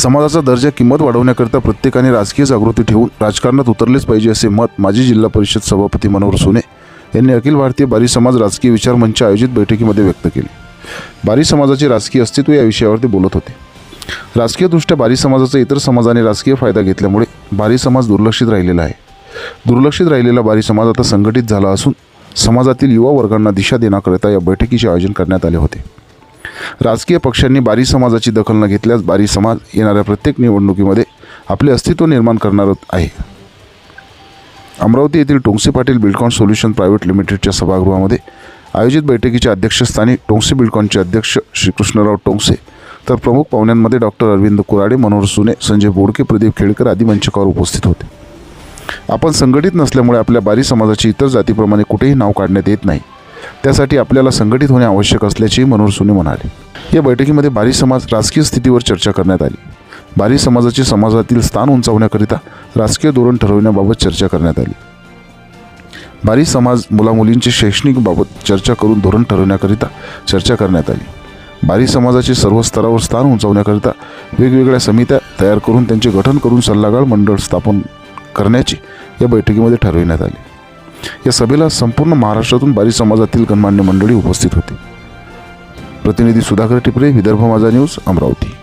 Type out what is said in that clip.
समाजाचा दर्जा किंमत वाढवण्याकरिता प्रत्येकाने राजकीय जागृती ठेवून राजकारणात उतरलेच पाहिजे असे मत माजी जिल्हा परिषद सभापती मनोहर सोने यांनी अखिल भारतीय बारी समाज राजकीय विचार मंच आयोजित बैठकीमध्ये व्यक्त केले. बारी समाजाचे राजकीय अस्तित्व या विषयावर ते बोलत होते. राजकीयदृष्ट्या बारी समाजाचा इतर समाजाने राजकीय फायदा घेतल्यामुळे बारी समाज दुर्लक्षित राहिलेला आहे. दुर्लक्षित राहिलेला बारी समाज आता संघटित झाला असून समाजातील युवा वर्गांना दिशा देण्याकरिता या बैठकीचे आयोजन करण्यात आले होते. राजकीय पक्षांनी बारी समाजाची दखल न घेतल्यास बारी समाज येणाऱ्या प्रत्येक निवडणुकीमध्ये आपले अस्तित्व निर्माण करणार आहे. अमरावती येथील Tongse Patil Buildcon solution private लिमिटेडच्या सभागृहामध्ये आयोजित बैठकीच्या अध्यक्षस्थानी टोंगसे बिल्डकॉनचे अध्यक्ष श्रीकृष्णराव टोंगसे तर प्रमुख पाहुण्यांमध्ये डॉक्टर अरविंद कुराडे मनोहर सुने संजय बोडके प्रदीप खेडकर आदी मंचकावर उपस्थित होते. आपण संघटित नसल्यामुळे आपल्या बारी समाजाची इतर जातीप्रमाणे कुठेही नाव काढण्यात येत नाही. त्यासाठी आपल्याला संघटित होणे आवश्यक असल्याचेही मनोहर सोने म्हणाले. या बैठकीमध्ये बारी समाज राजकीय स्थितीवर चर्चा करण्यात आली. बारी समाजाचे समाजातील स्थान उंचावण्याकरिता राजकीय धोरण ठरवण्याबाबत चर्चा करण्यात आली. बारी समाज मुलामुलींचे शैक्षणिक बाबत चर्चा करून धोरण ठरवण्याकरिता चर्चा करण्यात आली. बारी समाजाचे सर्व स्तरावर स्थान उंचावण्याकरिता वेगवेगळ्या समित्या तयार करून त्यांचे गठन करून सल्लागार मंडळ स्थापन करण्याचे या बैठकीमध्ये ठरविण्यात आले. या सभेला संपूर्ण महाराष्ट्रातून बारी समाजातील गणमान्य मंडळी उपस्थित होती. प्रतिनिधी सुधाकर टिपरे विदर्भ माझा न्यूज अमरावती.